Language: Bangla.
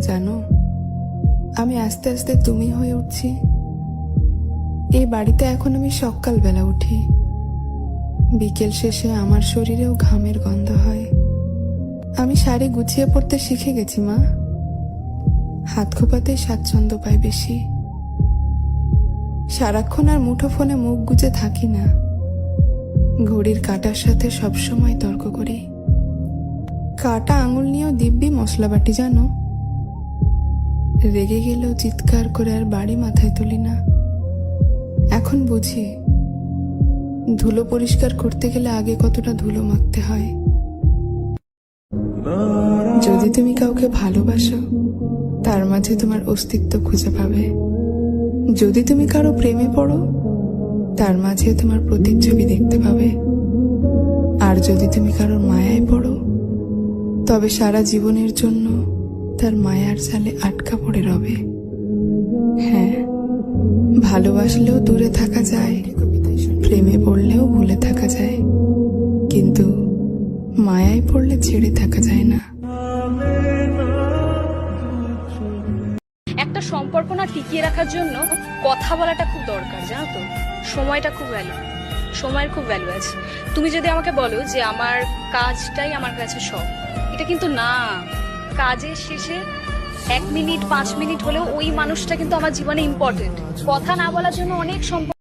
জানো? আমি আস্তে আস্তে তুমি হয়ে উঠছি। এই বাড়িতে এখন আমি সকালবেলা উঠি। বিকেল শেষে আমার শরীরেও ঘামের গন্ধ হয়। আমি শাড়ি গুছিয়ে পড়তে শিখে গেছি, মা। হাত খোপাতে স্বাচ্ছন্দ্য পাই বেশি। সারাক্ষণ আর মুঠো ফোনে মুখ গুজে থাকি না। ঘড়ির কাটার সাথে সবসময় তর্ক করি। কাটা আঙুল নিয়েও দিব্যি মশলা বাটি জানো? রেগে গেলেও চিৎকার করে আর বাড়ি মাথায় তুলি না। এখন বুঝি, ধুলো পরিষ্কার করতে গেলে আগে কতটা ধুলো মাখতে হয়। যদি তুমি কাউকে ভালোবাসো, তার মাঝে তোমার অস্তিত্ব খুঁজে পাবে। যদি তুমি কারও প্রেমে পড়ো, তার মাঝে তোমার প্রতিচ্ছবি দেখতে পাবে। আর যদি তুমি কারোর মায়ায় পড়ো, তবে সারা জীবনের জন্য তার মায়ার জালে আটকা পড়ে রবে। হ্যাঁ ভালোবাসলেও দূরে থাকা যায়, প্রেমে পড়লেও ভুলে থাকা যায়, কিন্তু মায়ায় পড়লে ছেড়ে থাকা যায় না। একটা সম্পর্ক না টিকিয়ে রাখার জন্য কথা বলাটা খুব দরকার, জানো তো? সময়টা খুব ভ্যালু সময়ের খুব ভ্যালু আছে। তুমি যদি আমাকে বলো যে আমার কাজটাই আমার কাছে সব এটা কিন্তু না। কাজের শেষে এক মিনিট, পাঁচ মিনিট হলেও ওই মানুষটা কিন্তু আমার জীবনে ইম্পর্টেন্ট কথা না বলার জন্য অনেক সম্পর্ক